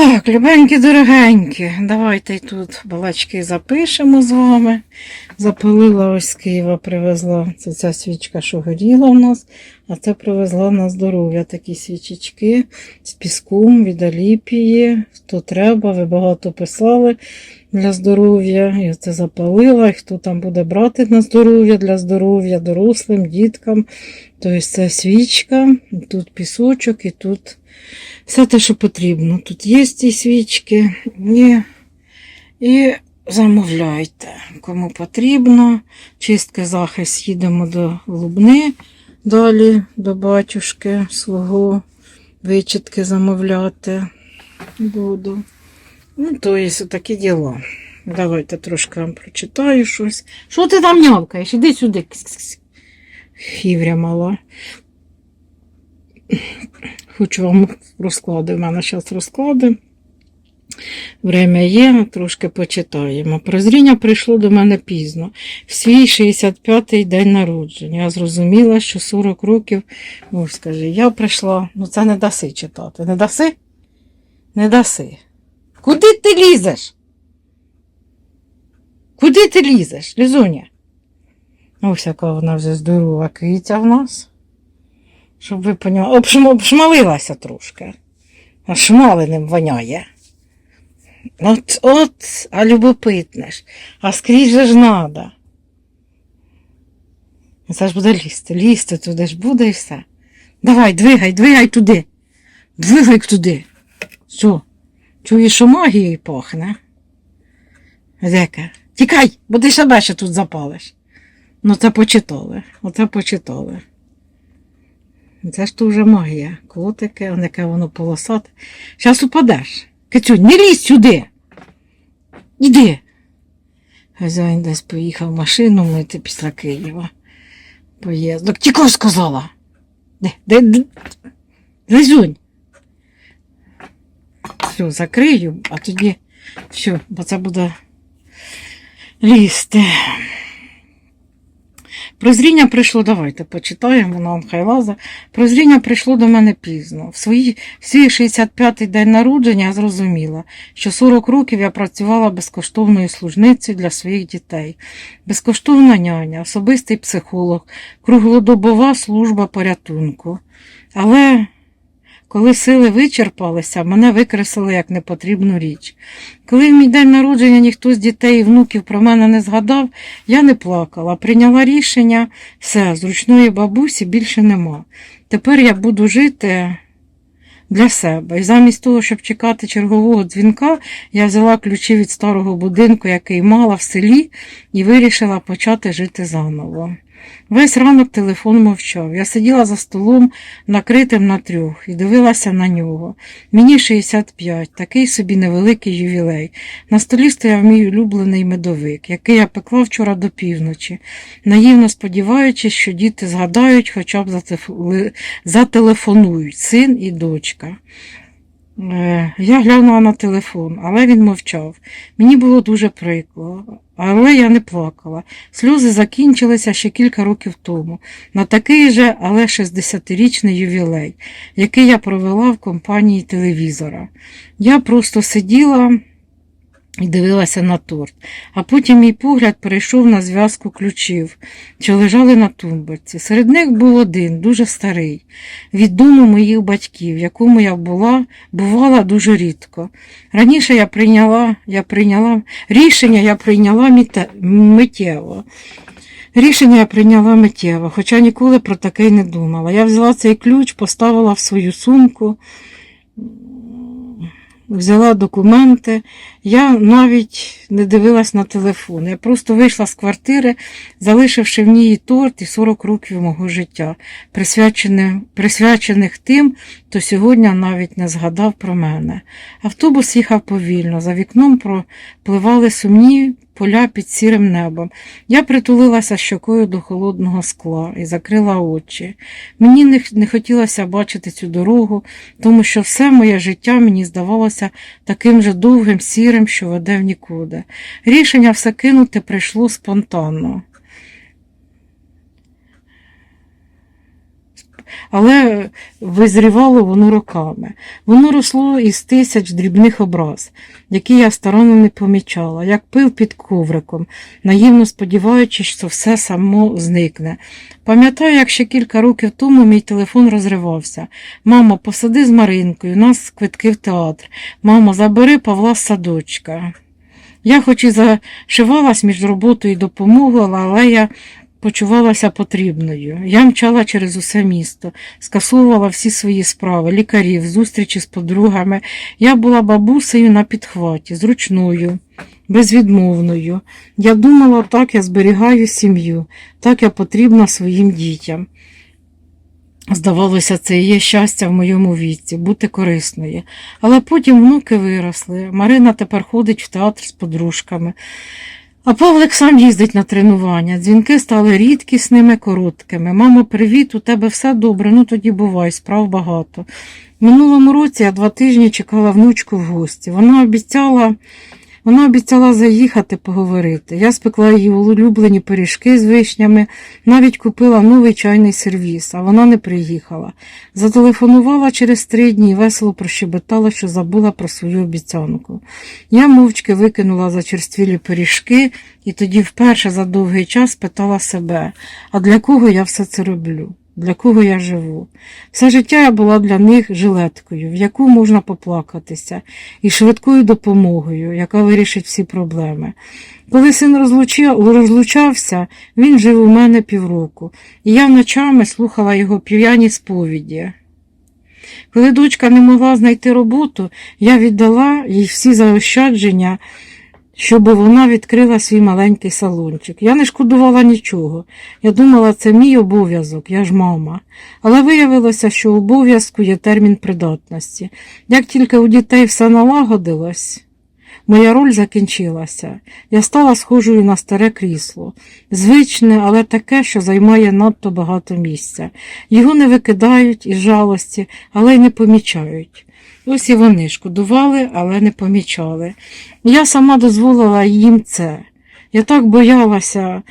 Так, любенькі, дорогенькі, давайте тут балачки запишемо з вами. Запалила ось з Києва, привезла. Це ця свічка, що горіла в нас, а це привезла на здоров'я такі свічечки з піском від Аліпії. Хто треба, ви багато писали для здоров'я. І це запалила. І хто там буде брати на здоров'я для здоров'я, дорослим, діткам. Тобто це свічка, тут пісочок і тут все те, що потрібно. Тут є ці свічки. І, і замовляйте, кому потрібно. Чистки захист їдемо до Лубни, далі до батюшки свого. Вичітки замовляти буду. Ну, то є такі діла. Давайте трошки вам прочитаю щось. Що ти там нявкаєш? Іди сюди. Хівря мала. Хочу вам розклади. У мене зараз розклади. Время є, трошки почитаємо. Прозріння прийшло до мене пізно. В свій 65-й день народження. Я зрозуміла, що 40 років, ну скажи, я прийшла, ну це не даси читати. Не даси? Не даси. Куди ти лізеш? Куди ти лізеш, Лізуня? Ось яка вона вже здорова киця в нас. Щоб ви поняли, обшмалилася трошки. А шмаленим воняє. От, от, а любопитне ж. А скрізь же ж надо. Це ж буде лізти, лізти туди ж буде і все. Давай, двигай, двигай туди. Двигай туди. Що? Чуєш, що магією пахне? Дека, тікай, бо ти себе ще тут запалиш. Ну, це почитали. Оце почитали. Це ж то вже магія. Котики, яке воно полосате. Зараз упадеш. Кицюнь, не лізь сюди. Іди. Хазяїн десь поїхав машину мити після Києва. Поїздок. Тільки сказала. Де, де, де? Лизунь. Все, закрию, а тоді все, бо це буде лізти. Прозріння прийшло, давайте почитаємо, на вам хай лаза. Прозріння прийшло до мене пізно. В свій, в свій 65-й день народження я зрозуміла, що 40 років я працювала безкоштовною служницею для своїх дітей. Безкоштовна няня, особистий психолог, круглодобова служба порятунку. Але коли сили вичерпалися, мене викреслили як непотрібну річ. Коли в мій день народження ніхто з дітей і внуків про мене не згадав, я не плакала, прийняла рішення, все, зручної бабусі більше нема. Тепер я буду жити для себе. І замість того, щоб чекати чергового дзвінка, я взяла ключі від старого будинку, який мала в селі, і вирішила почати жити заново. Весь ранок телефон мовчав. Я сиділа за столом, накритим на трьох, і дивилася на нього. Мені 65, такий собі невеликий ювілей. На столі стояв мій улюблений медовик, який я пекла вчора до півночі, наївно сподіваючись, що діти згадають, хоча б зателефонують син і дочка. Е, Я глянула на телефон, але він мовчав. Мені було дуже прикро, але я не плакала. Сльози закінчилися ще кілька років тому, на такий же, але 60-річний ювілей, який я провела в компанії телевізора. Я просто сиділа і дивилася на торт, а потім мій погляд перейшов на зв'язку ключів, що лежали на тумбочці. Серед них був один, дуже старий, від дому моїх батьків, якому я була, бувала дуже рідко. Раніше я прийняла, я прийняла рішення я прийняла міте- миттєво. Рішення я прийняла миттєво, хоча ніколи про таке й не думала. Я взяла цей ключ, поставила в свою сумку, взяла документи. Я навіть не дивилась на телефон. Я просто вийшла з квартири, залишивши в ній торт і 40 років мого життя, присвячених тим, хто сьогодні навіть не згадав про мене. Автобус їхав повільно, за вікном пропливали сумні поля під сірим небом. Я притулилася щокою до холодного скла і закрила очі. Мені не, не хотілося бачити цю дорогу, тому що все моє життя мені здавалося таким же довгим, сірим, що веде в нікуди. Рішення все кинути прийшло спонтанно. Але визрівало воно роками. Воно росло із тисяч дрібних образ, які я старанно не помічала, як пив під ковриком, наївно сподіваючись, що все само зникне. Пам'ятаю, як ще кілька років тому мій телефон розривався. Мамо, посади з Маринкою, у нас квитки в театр. Мамо, забери Павла з садочка. Я хоч і зашивалась між роботою і допомогою, але я почувалася потрібною. Я мчала через усе місто, скасовувала всі свої справи, лікарів, зустрічі з подругами. Я була бабусею на підхваті, зручною, безвідмовною. Я думала, так я зберігаю сім'ю, так я потрібна своїм дітям. Здавалося, це і є щастя в моєму віці, бути корисною. Але потім внуки виросли. Марина тепер ходить в театр з подружками. А Павлик сам їздить на тренування. Дзвінки стали рідкісними, короткими. Мамо, привіт, у тебе все добре, ну тоді бувай, справ багато. Минулому році я два тижні чекала внучку в гості. Вона обіцяла, вона обіцяла заїхати поговорити. Я спекла її улюблені пиріжки з вишнями, навіть купила новий чайний сервіс, а вона не приїхала. Зателефонувала через три дні і весело прощебетала, що забула про свою обіцянку. Я мовчки викинула зачерствілі пиріжки і тоді вперше за довгий час питала себе, а для кого я все це роблю? Для кого я живу? Все життя я була для них жилеткою, в яку можна поплакатися, і швидкою допомогою, яка вирішить всі проблеми. Коли син розлучався, він жив у мене півроку, і я ночами слухала його п'яні сповіді. Коли дочка не могла знайти роботу, я віддала їй всі заощадження, щоб вона відкрила свій маленький салончик. Я не шкодувала нічого. Я думала, це мій обов'язок, я ж мама. Але виявилося, що обов'язку є термін придатності. Як тільки у дітей все налагодилось, моя роль закінчилася. Я стала схожою на старе крісло. Звичне, але таке, що займає надто багато місця. Його не викидають із жалості, але й не помічають. Ось і вони шкодували, але не помічали. Я сама дозволила їм це. Я так боялася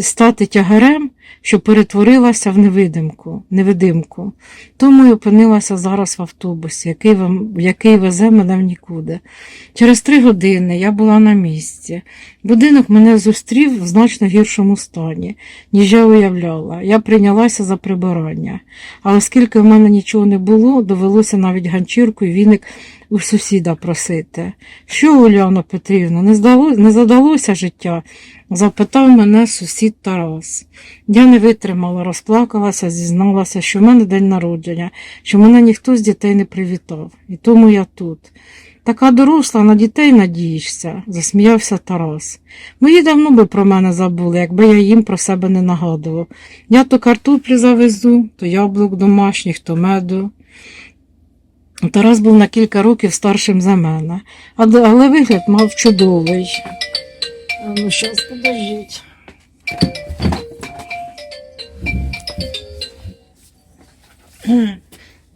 стати тягарем, що перетворилася в невидимку, невидимку. Тому й опинилася зараз в автобусі, який, вам- який везе мене в нікуди. Через три години я була на місці. Будинок мене зустрів в значно гіршому стані, ніж я уявляла. Я прийнялася за прибирання. А оскільки в мене нічого не було, довелося навіть ганчірку і віник у сусіда просити. Що, Уляна Петрівна, не, здало, не задалося життя? Запитав мене сусід Тарас. Я не витримала, розплакалася, зізналася, що в мене день народження, що мене ніхто з дітей не привітав. І тому я тут. Така доросла, на дітей надієшся, засміявся Тарас. Мої давно би про мене забули, якби я їм про себе не нагадував. Я то картоплі завезу, то яблук домашніх, то меду. Тарас був на кілька років старшим за мене, але вигляд мав чудовий. А ну, щас, подождіть.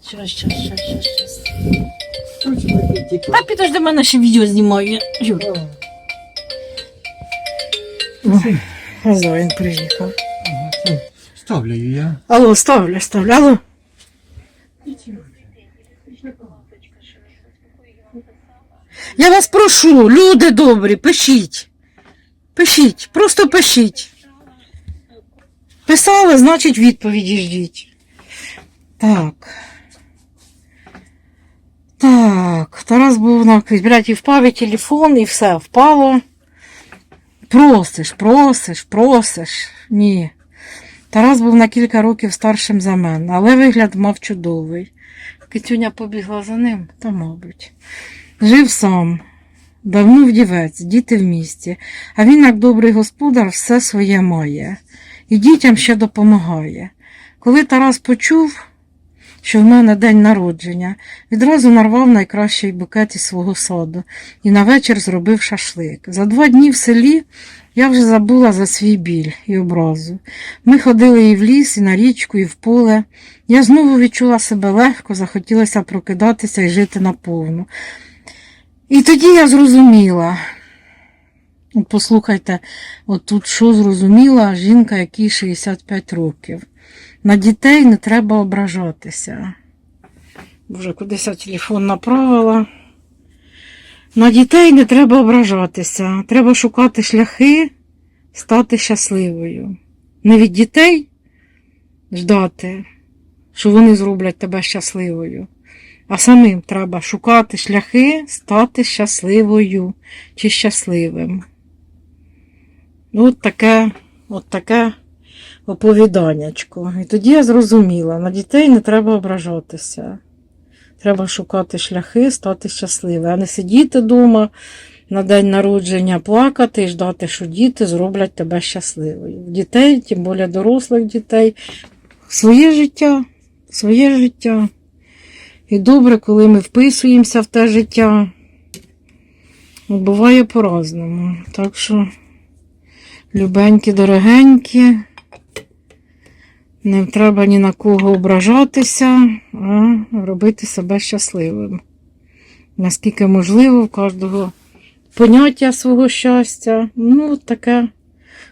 Щас, щас, щас, щас, щас. Та підожди, мене ще відео знімає. Юр. Хазяїн приїхав. Ставлю я. Алло, ставлю, ставлю, алло. Я вас прошу, люди добрі, пишіть. Пишіть, просто пишіть. Писали, значить відповіді ждіть. Так. Так, Тарас був на блядь, і впав і телефон, і все, впало. Просиш, просиш, просиш. Ні. Тарас був на кілька років старшим за мене, але вигляд мав чудовий. Китюня побігла за ним, та, мабуть. Жив сам, давно вдівець, діти в місті, а він, як добрий господар, все своє має. І дітям ще допомагає. Коли Тарас почув, що в мене день народження, відразу нарвав найкращий букет із свого саду і на вечір зробив шашлик. За два дні в селі я вже забула за свій біль і образу. Ми ходили і в ліс, і на річку, і в поле. Я знову відчула себе легко, захотілося прокидатися і жити наповну. І тоді я зрозуміла. От послухайте, от тут що зрозуміла жінка, якій 65 років. На дітей не треба ображатися. Боже, кудись я телефон направила. На дітей не треба ображатися. Треба шукати шляхи стати щасливою. Не від дітей ждати, що вони зроблять тебе щасливою. А самим треба шукати шляхи стати щасливою чи щасливим. От таке, от таке оповіданнячко. І тоді я зрозуміла, на дітей не треба ображатися. Треба шукати шляхи, стати щасливим, а не сидіти вдома на день народження, плакати і ждати, що діти зроблять тебе щасливою. Дітей, тим більше дорослих дітей, своє життя, своє життя. І добре, коли ми вписуємося в те життя. Буває по-разному. Так що, любенькі, дорогенькі, не треба ні на кого ображатися, а робити себе щасливим. Наскільки можливо, в кожного поняття свого щастя. Ну, таке.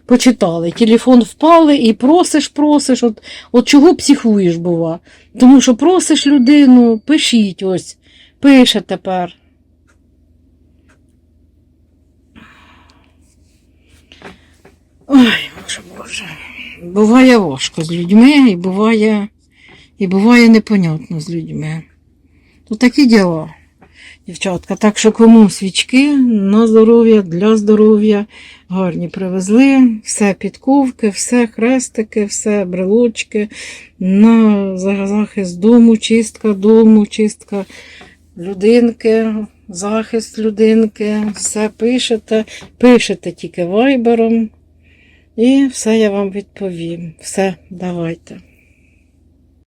Почитали. Телефон впали і просиш, просиш. От, от чого психуєш, бува? Тому що просиш людину, пишіть ось, пише тепер. Ой, боже, боже. Буває важко з людьми, і буває, і буває непонятно з людьми. Тут такі діла, дівчатка. Так що кому свічки на здоров'я, для здоров'я, гарні привезли, все підковки, все хрестики, все брелочки, на захист дому, чистка дому, чистка людинки, захист людинки, все пишете, пишете тільки вайбером. І все я вам відповім. Все, давайте.